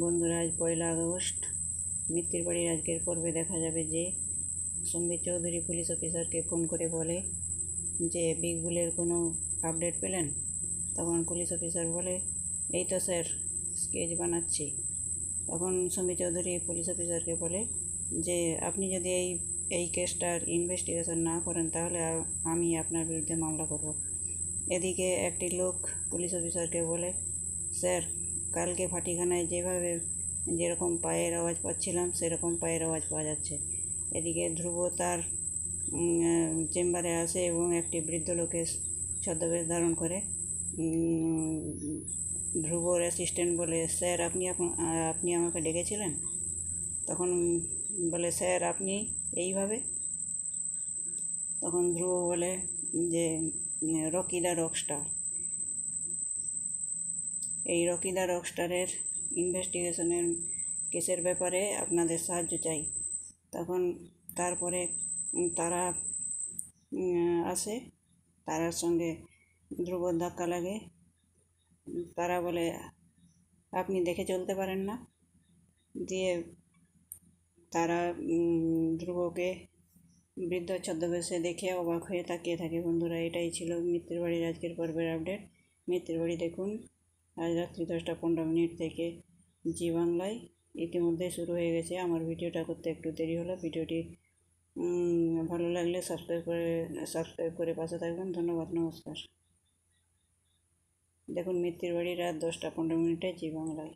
বন্ধুরা, আজ পয়লা আগস্ট। মিত্তির বাড়ির আজকের পর্বে দেখা যাবে যে সম্বিত চৌধুরী পুলিশ অফিসারকে ফোন করে বলে যে বিগ বুলের কোনো আপডেট পেলেন? তখন পুলিশ অফিসার বলে, এই তো স্যার, স্কেচ বানাচ্ছি। তখন সম্বিত চৌধুরী পুলিশ অফিসারকে বলে যে, আপনি যদি এই এই কেসটার ইনভেস্টিগেশন না করেন, তাহলে আমি আপনার বিরুদ্ধে মামলা করব। এদিকে একটি লোক পুলিশ অফিসারকে বলে, স্যার কালকে ফাটিখানায় যেভাবে যেরকম পায়ের আওয়াজ পাচ্ছিলাম, সেরকম পায়ের আওয়াজ পাওয়া যাচ্ছে। এদিকে ধ্রুব তার চেম্বারে আসে এবং একটি বৃদ্ধ লোকের ছদ্মবেশ ধারণ করে। ধ্রুবর অ্যাসিস্ট্যান্ট বলে, স্যার, আপনি আপনা- আমাকে ডেকেছিলেন? তখন বলে, স্যার, আপনি এইভাবে? তখন ধ্রুব বলে যে রকি দ্য রকস্টার এই রকি রকস্টারের ইনভেস্টিগেশনের কেসের ব্যাপারে আপনাদের সাহায্য চাই। তখন তারপরে তারা আসে, তারার সঙ্গে ধ্রুবর ধাক্কা লাগে। তারা বলে, আপনি দেখে চলতে পারেন না। দিয়ে তারা ধ্রুবকে বৃদ্ধ ছদ্মবেশে দেখে অবাক হয়ে তাকিয়ে থাকে। বন্ধুরা, এটাই ছিল মিত্রের বাড়ির আজকের পর্বের আপডেট। মিত্রের বাড়ি দেখুন। আজ রাত্রি দশটা পনেরো মিনিট থেকে জি বাংলায় ইতিমধ্যে শুরু হয়ে গেছে। আমার ভিডিওটা করতে একটু দেরি হলো। ভিডিওটি ভালো লাগলে সাবস্ক্রাইব করে সাবস্ক্রাইব করে পাশে থাকবেন। ধন্যবাদ, নমস্কার। দেখুন মিত্তির বাড়ি রাত দশটা পনেরো মিনিটে জি বাংলায়।